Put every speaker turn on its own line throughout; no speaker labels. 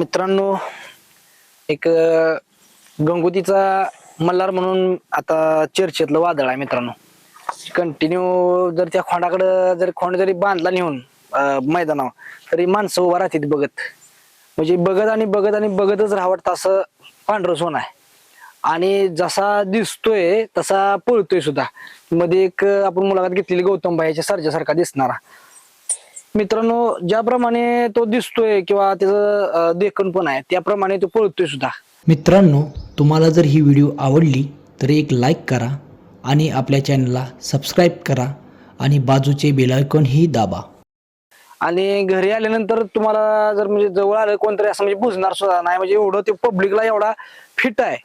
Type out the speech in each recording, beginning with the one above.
मित्रांनो एक गंगोतीचा मल्हार म्हणून आता चर्चेतलं वादळ आहे मित्रांनो. कंटिन्यू जर त्या खोंडाकडं जर खोंड जरी बांधला नेऊन मैदानावर तरी माणसं उभा राहतात बघत. म्हणजे बघत आणि बघत आणि बघतच राहावं असं पांढरं सोन आहे. आणि जसा दिसतोय तसा पळतोय सुद्धा. मध्ये एक आपण मुलाखत घेतलेली गौतम भाईच्या सर्जासारखा दिसणारा. मित्रांनो ज्याप्रमाणे तो दिसतोय किंवा त्याचं देखण पण आहे त्याप्रमाणे तो पळतोय सुद्धा.
मित्रांनो तुम्हाला जर ही व्हिडिओ आवडली तर एक लाईक करा आणि आपल्या चॅनलला सबस्क्राईब करा आणि बाजूचे बेलायकॉनही दाबा.
आणि घरी आल्यानंतर तुम्हाला जर म्हणजे जवळ आलं कोणतरी असं म्हणजे बुजणार सुद्धा नाही म्हणजे एवढं ते पब्लिकला एवढा फिट आहे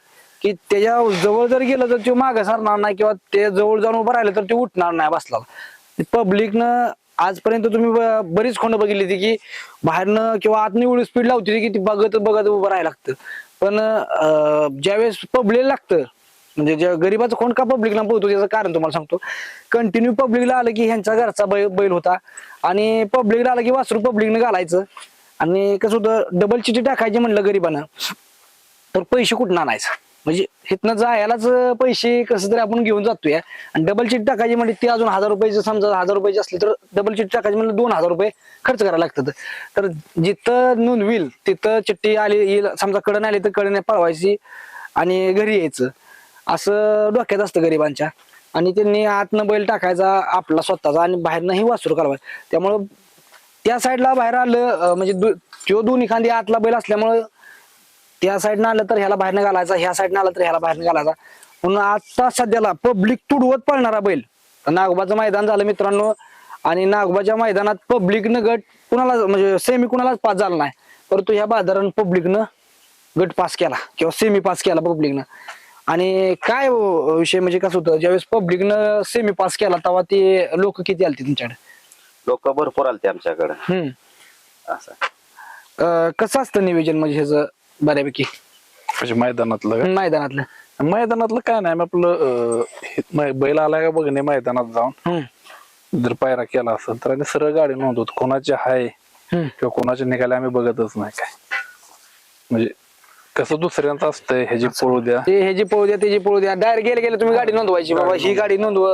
की त्याच्याजवळ जर गेलं तर तो मागे सरणार नाही किंवा ते जवळ जाऊन उभं राहिलं तर ते उठणार नाही बसला. पब्लिकनं आजपर्यंत तुम्ही ब- बरीच खोंड बघितली होती की बाहेरनं किंवा आतनं एवढी स्पीड लावती होती की ती बघत बघत उभं राहायला लागतं. पण अं, ज्यावेळेस पब्लिक लागतं म्हणजे ज्या गरीबाचं कोण का पब्लिकला पोहतो त्याचं कारण तुम्हाला सांगतो. कंटिन्यू पब्लिकला आलं की ह्यांचा घरचा बैल बैल होता. आणि पब्लिकला आलं की वासरू पब्लिकनं घालायचं. आणि कसं होतं डबल चिठी टाकायची म्हणलं गरीबानं तर पैसे कुठं आणायचं? म्हणजे इथनं जायलाच पैसे कसं तरी आपण घेऊन जातोय. आणि डबल चीट टाकायची म्हणजे ती अजून हजार रुपयाचं समजा हजार रुपयाची असली तर डबल चिट टाकायची म्हणजे दोन हजार रुपये खर्च करायला लागतात. तर जिथं नोंद होईल तिथं चिठ्ठी आली येईल समजा कडन आली तर कडने पळवायची आणि घरी यायचं. असं डोक्यात असतं गरिबांच्या. आणि त्यांनी आतनं बैल टाकायचा आपला स्वतःचा आणि बाहेरनंही वासरू करावा त्यामुळं त्या साईडला बाहेर आलं म्हणजे दु- त्यो दोन्ही खांदी आतला बैल असल्यामुळं त्या साईडनं आलं तर ह्याला बाहेरनं घालायचा ह्या साईडनं आलं तर ह्याला बाहेरनं घालायचा. म्हणून आता सध्याला पब्लिक तुडवत पळणारा बैल. नागोबाचं मैदान झालं मित्रांनो आणि नागोबाच्या मैदानात पब्लिकनं गट कुणाला म्हणजे सेमी कुणालाच पास झाला नाही. परंतु ह्या बाजारानं पब्लिकनं गट पास केला किंवा सेमी पास केला पब्लिकनं. आणि काय हो विषय म्हणजे कसं होतं ज्यावेळेस पब्लिकनं सेमी पास केला तेव्हा ते लोक किती आलते तुमच्याकडे?
लोक भरपूर आलते आमच्याकडे.
हम्म.
असं.
अं, कसं असतं नियोजन म्हणजे ह्याचं? बऱ्यापैकी.
म्हणजे मैदानातलं का?
मैदानातलं.
मैदानातलं काय नाही आपलं अं, हे मै- बैल आलाय का बघणे मैदानात जाऊन.
हम्म.
जर पायरा केला असेल तर आम्ही सरळ गाडी नोंदवतो कोणाचे आहे
हम्म.
किंवा कोणाचे निघाले आम्ही बघतच नाही काय. म्हणजे कसं दुसऱ्यांचं असतंय ह्याची पळू द्या.
ते हे जे पळू द्या ते जे पळू द्या. डायरेक्ट गेले गेले तुम्ही गाडी नोंदवायची बाबा. ही गाडी नोंदव.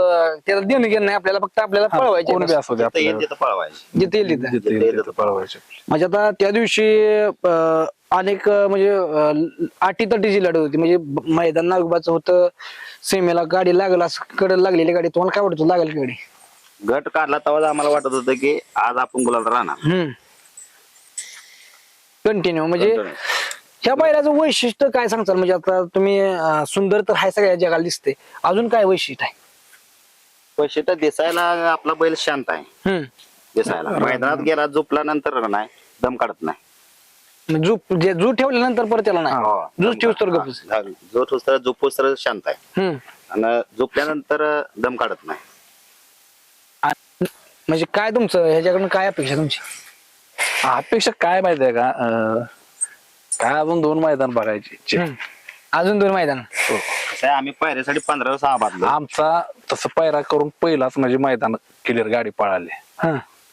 त्याला देणं घेणं नाही आपल्याला फक्त आपल्याला पळवायची
कोण बी असू द्या
जिथं येईल
आपल्याला.
तिथं पळवायचे.
जिथे येईल तिथं.
जिथे येईल तिथं पळवायचे.
म्हणजे आता त्या दिवशी अं, अनेक अं, म्हणजे अं, अटी तटीची लढत होती. म्हणजे ब- मैदान नागोबाचं होतं सीमेला गाडी लागल असं कडे लागलेली गाडी. तुम्हाला काय वाटतं लागेल गाडी?
गट काढला तेव्हा आम्हाला वाटत होतं की आज आपण गुलाल राहणार.
हम्म. कंटिन्यू म्हणजे ह्या बैलाचं वैशिष्ट्य काय सांगताल? म्हणजे आता तुम्ही अं, सुंदर तर हाय सगळ्या जगाला दिसते अजून काय वैशिष्ट्य आहे?
तर दिसायला आपला बैल शांत आहे.
हम्म.
दिसायला. मैदानात गेला झोपला नंतर नाही दम काढत नाही.
झोप जे झू ठेवल्यानंतर परत त्याला नाही?
हो.
झूज ठेवस तर गप्पच.
हा, जो ठोस तर झोपूस तर शांत आहे.
हम्म.
आणि झोपल्यानंतर दम काढत नाही.
म्हणजे काय तुमचं? ह्याच्याकडून काय अपेक्षा तुमची?
अपेक्षा काय माहिती आहे का? अं, काय अजून दोन मैदान बघायची.
हम्म. अजून दोन मैदान.
कसं आहे, आम्ही पायऱ्यासाठी पंधरा सहा बांधलो.
आमचा तसं पायरा करून पहिलाच म्हणजे मैदान क्लिअर गाडी पळाली.
हा.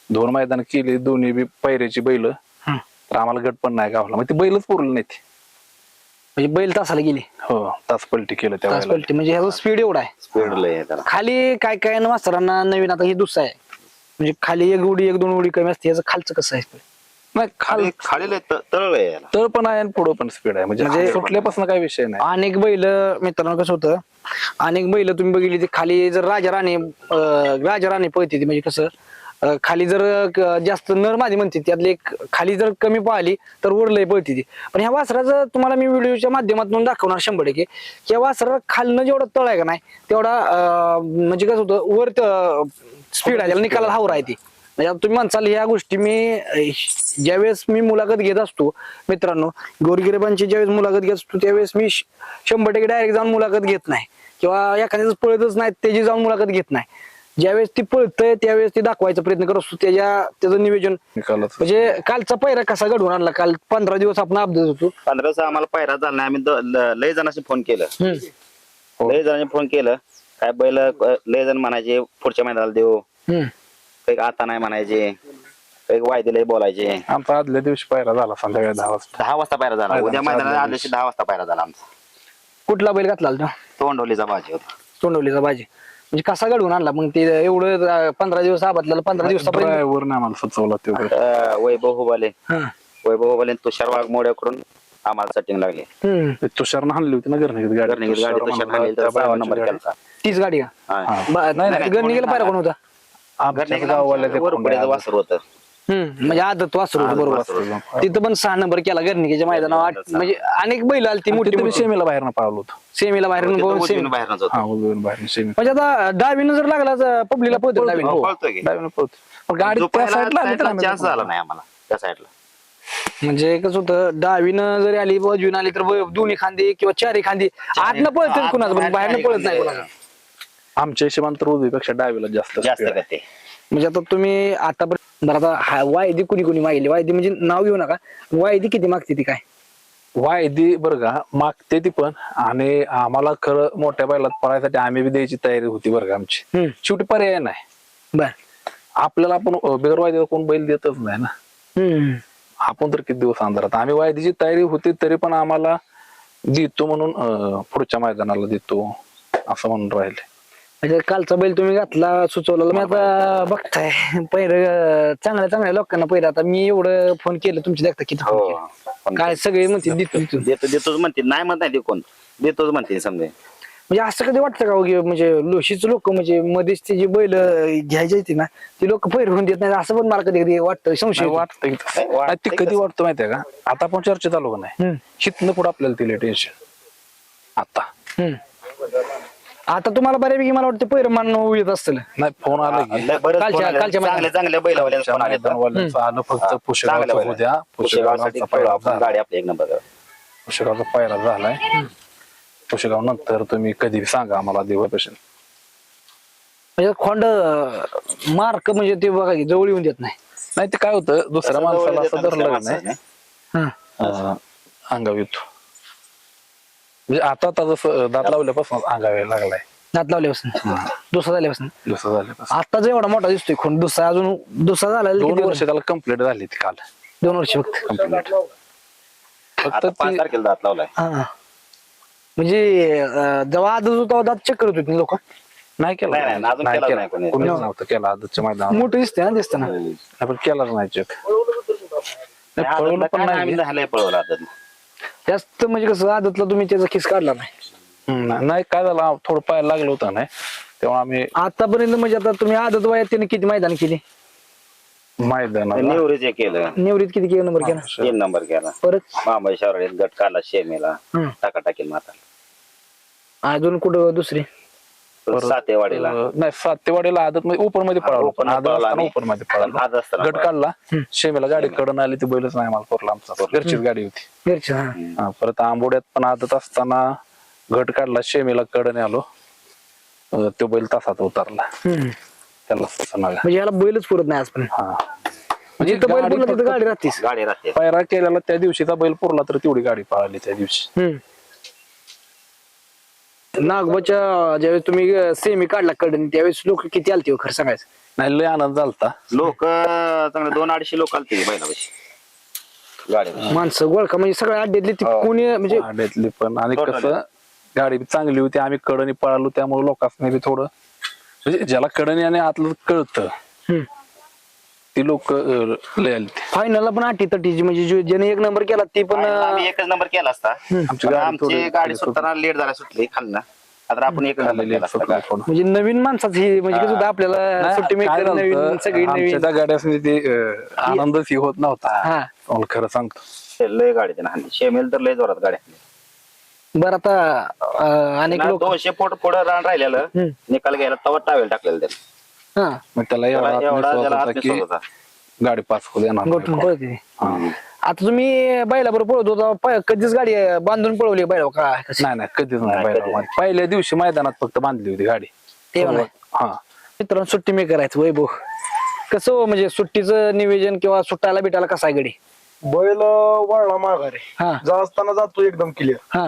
दोन मैदान केली दोन्ही बी पैऱ्याची बैल.
हा.
तर आम्हाला गट पण नाही गावला. मग ती बैलच पुरली नाही ती.
म्हणजे बैल तासाला गेली.
हो तास पलटी केलं
तास
त्यावेळेला
पलटी म्हणजे ह्याचा स्पीड एवढा आहे.
स्पीड लय आहे त्याला.
खाली काय काय ना मास्तरांना नवीन आता ही दुसरा आहे. म्हणजे खाली एक उडी एक दोन उडी कमी असते याचं खालचं कसं आहे?
नाही खाली
खाली खाली लय त- तळ आहे याला.
तळ पण आहे आणि पुढं पण स्पीड आहे. म्हणजे
म्हणजे-
सुटल्यापासून काही विषय नाही.
अनेक बैल मित्रांनो कसं होतं अनेक बैल तुम्ही बघितली ती खाली जर राजा राणी अं, राजा राणी पळते ती म्हणजे कसं अं, खाली जर क- जास्त नर मादी म्हणते त्यातली एक खाली जर कमी पाहिली तर वर लय पळते ती. पण ह्या वासराचं तुम्हाला मी व्हिडिओच्या माध्यमातून दाखवणार शंभर टक्के की या वासरा खालनं जेवढं तळ आहे का नाही तेवढा अं, म्हणजे कसं होतं वर स्पीड आहे त्याला निकालाला हावर आहे ती. आता तुम्ही म्हणसाल ह्या गोष्टी मी ज्यावेळेस मी मुलाखत घेत असतो मित्रांनो गोरगिरिबांची ज्यावेळेस मुलाखत घेत असतो त्यावेळेस मी शंभर टक्के डायरेक्ट जाऊन मुलाखत घेत नाही. किंवा एखाद्याच पळतच नाही त्याची जाऊन मुलाखत घेत नाही. ज्यावेळेस ती पळतय त्यावेळेस ती दाखवायचा प्रयत्न करत असतो त्याच्या त्याचं नियोजन. म्हणजे कालचा पहिरा कसा घडवून आणला? काल पंधरा दिवस आपण अपडेट होतो.
पंधरा सहा आम्हाला पायरा झाला नाही. आम्ही लय जणांशी फोन केलं.
हो.
लय जणांनी फोन केलं. काय बैल लय जण म्हणायचे पुढच्या महिन्याला देऊ. काही आता नाही म्हणायचे. एक वायदेला बोलायचे.
आमचा आदल्या दिवशी पायरा झाला संध्याकाळी दहा वाजता.
दहा वाजता पायरा झाला. उद्या मैदानात दिवशी दहा वाजता पायरा झाला आमचा.
कुठला बैल घातला तो
तोंडवलीचा भाजी होता.
तोंडवलीचा भाजी म्हणजे कसा घडवून आणला? मग ते एवढं अं, पंधरा दिवस आबादला पंधरा दिवसापर्यंत
ड्रायव्हर नाही आम्हाला सुचवला ते
अं, वैभव हुबाले
हा.
वैभव हुबाले आणि तुषार वाघमोड्याकडून आम्हाला सेटिंग लागली.
हम्म.
ते तुषारनं हाणली होती ना घरनिकीत गाडी?
गाडी
तुषार
तुषार
म्हणला, त्या
नंबर
गाडी.
केलता.
तीच गाडी का?
हा.
बा- नाही
नाही,
गणिकेला पायरा कोण होता?
आमच्या गावाला ते
वासर होतं.
हम्म म्हणजे आदत वासरू होतं, बरोबर. तिथं पण सहा नंबर केला गर्णिकेच्या मैदानावर. आठ- म्हणजे अनेक बैल आली ती मोठी
मोठी
मोठी.
सेमीला बाहेर पाळलो होतो.
सेमीला बाहेर
तिथं
बघून
उजवीनं
सेमी.
बाहेरनंच होतं.
हा उजवीन बाहेर सेमी.
म्हणजे आता डावीनं जर लागला पब्लिकला पळतो डावीनं.
हो, पळतोय की.
डावीनं पळतो पण गाडी त्या साईडला आली तर आम्ही
चान्स झाला नाही आम्हाला. त्या साईडला
म्हणजे कसं होतं डावीनं जरी आली उजवीनं आली तर ब- दोन्ही खांदी किंवा चारी खांदी. आतनं पळत कुणाचं पण बाहेरनं पळत नाही कुणाचं.
आमच्या हिशोबान तर उजवीपेक्षा डावीला जास्त
जास्त
speed आहे.
गती
म्हणजे आता तुम्ही आतापर्यंत बरं आता हा- वायदी कुणी कुणी मागली? वायदी म्हणजे नाव घेऊ नका. वायदी किती मागते ती काय?
वायदी बरं का मागते ती पण. आणि आम्हाला खरं मोठ्या बैलात पळायसाठी आम्ही बी द्यायची तयारी होती बरं का आमची.
हम्म.
शेवटी पर्याय नाही.
बर.
आपल्याला आपण अं, बिगर वायदीवर कोण बैल देतच नाही ना.
हम्म.
आपण तर किती दिवस अंधारात. आम्ही वायदीची तयारी होती तरी पण आम्हाला देतो म्हणून अं, पुढच्या मैदानाला देतो. असं म्हणून राहिले.
म्हणजे कालचा बैल तुम्ही घातला सुचवला मी आता बघताय. पहिलं चांगल्या चांगल्या लोकांना पहिलं. आता मी एवढं फोन केलं तुमची देखता किती phone
हो
केले. काय सगळे म्हणते देतो देतो.
देतो देतोच म्हणते. नाही म्हणत नाही ते कोण. देतोच म्हणते समजे.
म्हणजे असं कधी वाटतं का हो की म्हणजे लोशीच लोक म्हणजे मध्येच ते जे बैल घ्यायचे होते ना ते लोक पैर होऊन देत नाही असं पण मला कधी कधी वाटतं संशय येतो.
वाटतं की तसं.
वाटतंय
नाही, ते कधी
तसं.
वाटतं माहितीये का? आता आपण चर्चेत आलो का नाही?
हम्म,
हितनं पुढे आपल्याला तिला टेन्शन आता.
हम्म. आता तुम्हाला बऱ्यापैकी मला वाटतं पैर मान येत असतील.
नाही फोन आला की.
लय बरेच
कालच्या-
फोन आले.
कालच्या
चांगले चांगले बैलवाल्यांचे फोन आले तर.
मैदानवाल्यांचं आलं. फक्त
चांगल्या पुशेगावसाठी
पहिला
आपण
झाला.
गाडी आपली एक नंबर
पुशेगावचा पहिला झालाय. पुशेगाव नंतर तुम्ही कधी सांगा आम्हाला देवापेक्षा
म्हणजे खोंड मार्क म्हणजे ते बघा की जवळ येऊन देत नाही.
नाही ते काय होतं दुसऱ्या माणसाला असं धरलं का नाही.
नाही.
हा.
अं, अंगावर येतो. म्हणजे आता आता जसं दात लावल्यापासून अंगावे लागलाय.
दात लावल्यापासून? दुसरा झाल्यापासून?
जसं झाल्यापासून.
आताच एवढा मोठा दिसतोय खोंड दुसरा अजून दुसरा झाला
दोन
किती
वर्ष त्याला कंप्लीट झाली ती काल.
दोन वर्ष फक्त.
कंप्लीट फक्त
आता पाच
ती
तारखेला दात लावलाय.
हा. म्हणजे अं, जेव्हा आदत होता तेव्हा दात चेक करत होते लोक?
नाही केला.
नाही, नाही, अजून केला. नाही कोणी.
कोणीच नव्हतं केला आजच्या मैदानात.
मोठं दिसते ना दिसतं ना.
आपण केलाच नाही चेक
नाही,
पळवलं
आदतला
पण नाही
आम्ही नाही पळवलं आदत
जास्त म्हणजे कसं आदतला तुम्ही त्याचा खिस काढला नाही.
हम्म, नाही- काय झालं थोडं पाय लागलं होतं नाही तेव्हा आम्ही
आतापर्यंत म्हणजे आता तुम्ही आदत वयात त्याने किती मैदान केली?
मैदानाला?
निवृत्त केलं.
निवृत्त किती किलो? नंबर केला.
तीन नंबर केला.
परत?
शहरात गट काढला शेमेला.
हम्म.
टाका टाकील माता
अजून कुठं दुसरी?
सातेवाडीला.
नाही सातेवाडीला आदत मध्ये ओपनमध्ये पळालो.
आम्ही.
ओपनमध्ये पळालो गट काढला. शेमेला गाडी कडून आली ती बैलच नाही मला पोरला आमचा. घरचीच गाडी होती. परत आंबोड्यात पण आदत असताना घट काढला शेमेला कडने आलो. तो बैल तासात उतरला. त्याला
म्हणजे याला बैलच पुरत नाही आज पण. म्हणजे बैल
गाडी फक्त-
गाडी राहतेस.
गाडी राहते.
पायरा केलेला त्या दिवशीचा बैल पुरला तर तेवढी गाडी पळाली त्या दिवशी.
नागोबाच्या ज्यावेळेस तुम्ही सेमी काढला कडन त्यावेळेस लोक किती आलते हो खरं सांगायचं?
नाही लय आनंद झालता.
लोक चांगले दोन अडीचशे लोक आलते बैलापाशी. गाडी.
माणसं गोळखा म्हणजे सगळ्या अड्ड्यातली ती
हो.
कोणी म्हणजे
आड्यातली पण. आणि
Total.
कसं गाडी बी चांगली होती आम्ही कडनी पळालो त्यामुळे लोकांनी बी थोडं म्हणजे ज्याला कडनी आणि आतलं कळतं.
हम्म.
ती लोक लय आली.
फायनलला पण अटी तटीची म्हणजे जो- ज्याने एक नंबर केला ती पण
आम्ही एकच नंबर केला असता.
आमची
पण
गाडी
आमची
थोडी-
गाडी
थोडी
सुटताना लेट झाला सुटली खालना. आता आपण एक नंबर
आलेली
केला
सुटली
असता
थोडं.
म्हणजे नवीन माणसाचं हे म्हणजे कसं होतं आपल्याला सुट्टी
झालतं,
नवीन सगळी नवीन.
त्या गाड्या ते अं, आनंदच ही होत नव्हता.
हा.
तुम्हाला खरं सांगतो.
लय गाडी त्यानं हाणली शेमेल तर लय जोरात गाडी हाणली.
बरं आता अं, अनेक
ना
लोक
दोनशे फूट पुढे रान राहिलेलं
हम्म.
निकाल घ्यायला तवा टावेल टाकलेलं त्यानं.
हा
मग त्याला एवढा
त्याला एवढा
आत्मविश्वास
त्याला
होता की
आत्मविश्वास होता.
गाडी पास होऊ देणार नाही.
गोठून पळते.
हा.
आता तुम्ही बैला बरोबर पळत होता प- कधीच गाडी बांधून पळवली बैला काय कशी
नाही नाही कधीच नाही
नाही,
पहिल्या दिवशी मैदानात फक्त बांधली होती गाडी.
ते म्हणा.
हा.
मित्रांनो सुट्टी मी करायचं वैभव. कसं हो म्हणजे सुट्टीचं नियोजन किंवा सुट्टायला बिटायला कसा आहे गडी?
बैल वळला माघारी.
हा.
जा असताना जातो एकदम क्लिअर
हा.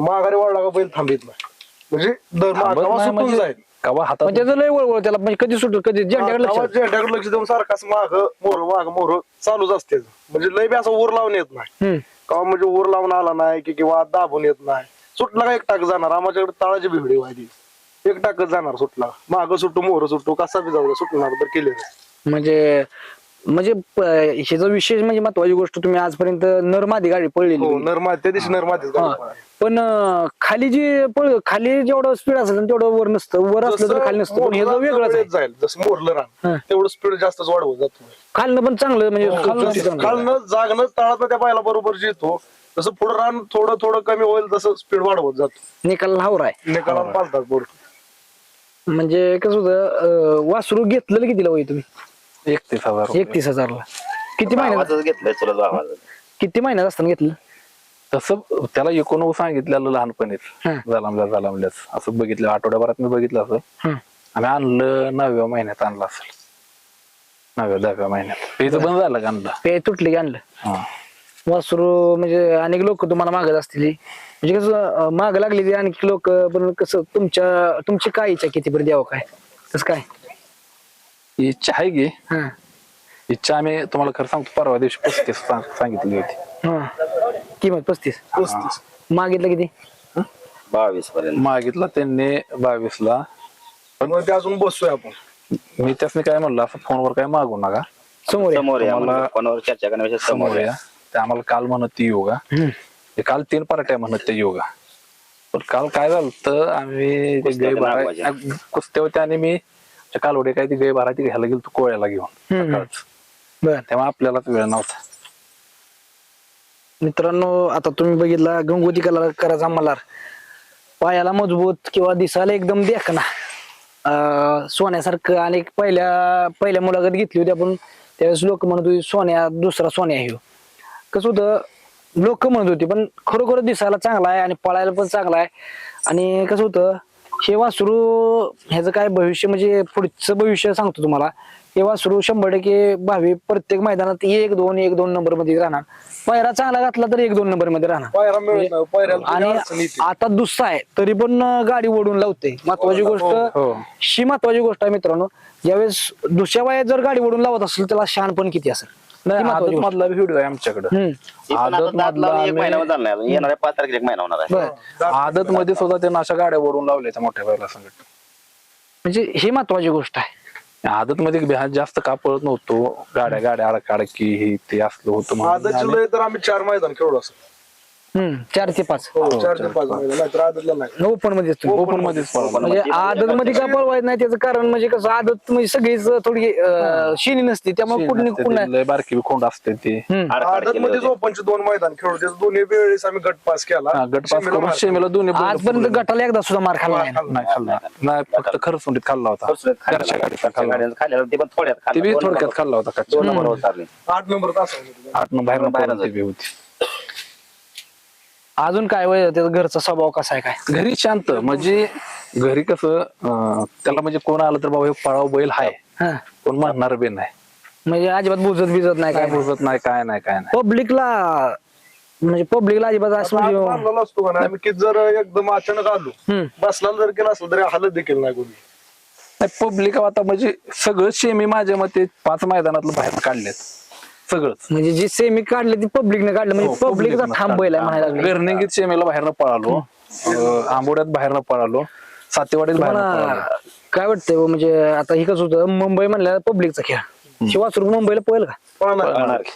माघारी वळला का बैल थांबित नाही. म्हणजे दर
थांबत
मागावा
नाही
सुटून
म्हणजे-
जाईल.
कवा हातात?
पण त्याचं लय वळवळ त्याला म्हणजे कधी सुट कधी झेंड्याकडे लक्ष?
गावात झेंड्याकडे लक्ष देऊन सारखाच माग मोर माग मोर चालूच असते. म्हणजे लय बी असं वर लावून येत नाही.
हम्म.
का म्हणजे वर लावून आला नाही की किंवा दाबून येत नाही. सुटला का एक टाक जाणार? आमच्याकडे ताळाची बिघडी व्हायची एक टाकच जाणार सुटला. माग सुटू मोर सुटू कसा बी जाऊ दे, सुटणार तर केले
म्हणजे म्हणजे प- ह्याचा विशेष म्हणजे महत्वाची गोष्ट तुम्ही आजपर्यंत नरमादी गाडी पडलेली
हो नरमाती त्या दिवशी नरमातीच
हा. पण अं, खाली जी पळ खाली जेवढं स्पीड असेल ना तेवढं वर नसतं. वर असलं तर खाली नसतं. पण हे जो वेगळंच आहे.
जाईल जसं मोरलं
हा.
रान तेवढं स्पीड जास्तच वाढवत जातो.
खालनं पण चांगलं म्हणजे
खालनं
चांगलं.
खालनं जागणं ताळात त्या बायला बरोबर येतो तसं पुढं रान थोडं थोडं कमी होईल तसं स्पीड वाढवत जातो.
निकाल लावर आहे.
निकालाला पालतात पुढं
म्हणजे कसं होतं अं, वासरू घेतलेलं कितीला होई तुम्ही?
एकतीस हजार.
एकतीस हजारला. किती महिन्यात
घेतलंय भावाचं
किती महिन्यात असताना घेतलं?
तसं त्याला एकूण सांगितलेलं लहानपणीच.
हा.
झालामल्या झालामल्याच असं बघितलं आठवड्याभरात मी बघितलं असं.
हं.
आम्ही आणलं नवव्या महिन्यात आणलं असेल. नवव्या दहाव्या महिन्यात. पेचं बंद झालं का आणलं?
पे तुटले की आणलं?
हा.
वासरू म्हणजे अनेक लोक तुम्हाला मागत असतील. म्हणजे कसं माग लागली ती आणखी लोक पण कसं तुमच्या तुमची काय इच्छा किती पर्यंत द्यावं काय? कसं काय?
ही इच्छा आहे की?
हा.
इच्छा आम्ही तुम्हाला खरं सांगतो परवा दिवशी पस्तीस सांग- सांगितली होती.
हा. किंमत पस्तीस?
पस्तीस.
मागितलं किती?
बावीस पर्यंत.
मागितला त्यांनी बावीस ला
मग ते अजून बसतोय आपण.
मी त्यासनी काय म्हणलं असं फोनवर काय मागू नका.
समोर या.
समोर या
तुम्हाला-
म्हणजे फोनवर चर्चा करण्यापेक्षा
समोर
समोर या.
ते आम्हाला काल म्हणत ती योगा. ते काल तीन पार्ट्या म्हणत ते योगा. पण काल काय झालं तर आम्ही ते
कुस्त्या
गाय
होत्या
भराय
नागवाच्या.
कुस्त्या होत्या आणि मी त्या कालवडे काय ती गाय भरायची घ्यायला गेलो तू कोळ्याला घेऊन
हम्म.
सकाळचं.
बर.
तेव्हा आपल्यालाच वेळ नव्हता.
मित्रांनो आता तुम्ही बघितला गंगोती कलर करायचा मल्हार पायाला मजबूत किंवा दिसायला एकदम देखना अं, सोन्यासारखं आणि पहिल्या पहिल्या मुलाखत घेतली होती आपण त्यावेळेस लोक म्हणत होते सोन्या दुसरा सोन्या ह्यो कसं होतं लोक म्हणत होती पण खरोखर दिसायला चांगला आहे आणि पळायला पण चांगला आहे. आणि कसं होतं हे वासरू ह्याचं काय भविष्य म्हणजे पुढचं भविष्य सांगतो तुम्हाला. हे वासरू शंभर टक्के भावी प्रत्येक मैदानात एक दोन एक दोन नंबरमध्ये राहणार. पायरा चांगला घातला तर एक दोन नंबरमध्ये राहणार.
पायरा मिळत नाही पायऱ्याला
आणि
तुझी अडचण येते.
आता दुसरा आहे तरी पण गाडी ओढून लावते. महत्वाची गोष्ट
हो.
ही महत्वाची गोष्ट आहे मित्रांनो ज्यावेळेस दुसऱ्या वयात जर गाडी ओढून लावत असेल त्याला शहाणपण किती असेल?
नाही आदत. मधला व्हिडिओ आहे आमच्याकडे. आदत मधला आम्ही-
महिना झाला नाही. येणाऱ्या पाच तारखेला एक महिना होणार आहे.
बरं.
आदत मध्ये सुद्धा त्यांना अशा गाड्या वरून लावल्या त्या मोठ्या बैला संकट
म्हणजे ही महत्वाची गोष्ट आहे.
आदत मध्ये बिहार जास्त का पळत नव्हतो. गाड्या गाड्या अडकाडकी हे ते असलं होतं म्हणून.
आदतची
आम्ही-
लय तर आम्ही चार मैदान खेळलो असं
हम्म चार ते पाच.
चार ते पाच मैदान नाहीतर आदतला नाही.
ओपनमध्ये तुम्ही
ओपन मध्येच.
म्हणजे आदत मध्ये का पळवायचं नाही त्याचं कारण म्हणजे कसं आदत म्हणजे सगळीच थोडी अं, शिनी नसते त्यामुळे कुठली कुठं
लय बारकी बी खोंड असते ती.
आदत
होतं.
ओपनचे दोन मैदान खेळलो त्याचे दोन्ही वेळेस आम्ही गट पास केला.
हा, गट पास करून शेमीला दोन्ही
आजपर्यंत. गटाला एकदा सुद्धा मार खाल्ला नाही.
खाल्ला.
नाही खाल्ला नाही. फक्त खरसुंडीत खाल्ला होता.
खाल्ला.
घरच्या गाडीत
घरच्या
खाल्ला
गाडीत खाल्लेला ते पण थोड्यात
ते. बी थोडक्यात
नंबर-
खाल्ला होता
दोन नंबर उतरले
आठ नंबर तास
आठ बाहेर
बाहेरच
बाहेर बी होती.
अजून काय वय त्याचा घरचा स्वभाव कसा आहे काय?
घरी शांत. म्हणजे घरी कसं अं, त्याला म्हणजे कोण आलं तर बाबा हे पळाव बैल हाय.
हा.
कोण म्हणणार बी नाही.
म्हणजे अजिबात बुजत बिजत नाही
काय
काय
बोलत नाही काय नाही काय नाही.
पब्लिकला म्हणजे पब्लिकला अजिबात असं म्हणजे
मारलेला असतो का नाही आम्ही किती जर एकदम अचानक आलो
हम्म.
बसला जर केला असलं तरी हालत देखील नाही कोणी.
पब्लिक आता म्हणजे सगळं शेमी माझ्या मते पाच मैदानातलं बाहेर काढलेत. सगळंच.
म्हणजे जी सेमी काढली ती पब्लिकने काढलं
हो,
म्हणजे पब्लिकचा थांबवायला म्हणायला लागले.
गर्निंगीत शेमीला बाहेरनं पळालो. अं, आंबोड्यात बाहेरनं पळालो. सातेवाडीत
तुम्हाला
पळालो.
काय वाटतंय हो, म्हणजे आता हे कसं होतं मुंबई म्हणल्या पब्लिकचा खेळ. शिवासरू मुंबईला पळेल का?
पळणार
की.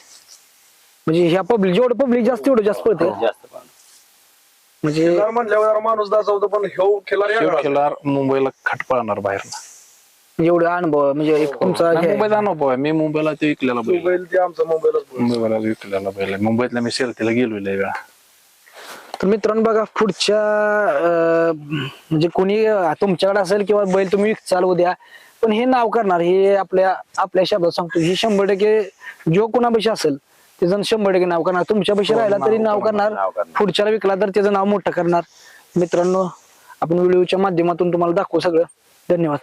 म्हणजे ह्या पब्लिक जेवढं पब्लिक जास्त तेवढं जास्त पळते
जास्त पळणार.
म्हणजे
म्हणल्यावर माणूस दाखवतो पण ह्यो खिलार वेगळा.
खिलार मुंबईला खट पळणार बाहेरनं.
एवढं अनुभव म्हणजे एक तुमचा हे.
मुंबईचा अनुभव आहे मी मुंबईला ते विकलेला बैल आहे.
मोबाईल ते आमचा मोबाईलच पळतो.
मुंबईला विकलेला बैल आहे. मुंबईतल्या मी शर्तीला गेलो लय वेळा
तर मित्रांनो बघा पुढच्या अं, म्हणजे कोणी अं, तुमच्याकडे असेल किंवा बैल तुम्ही विकचाल उद्या पण हे नाव करणार हे आपल्या आपल्या शब्दात सांगतो हे शंभर टक्के जो कोणापेक्षा असेल त्याचं शंभर टक्के नाव करणार तुमच्यापेक्षा
हो,
राहिला तरी नाव करणार
नाव करणार.
पुढच्याला विकला तर त्याचं नाव मोठं करणार मित्रांनो आपण व्हिडिओच्या माध्यमातून तुम्हाला दाखवू सगळं धन्यवाद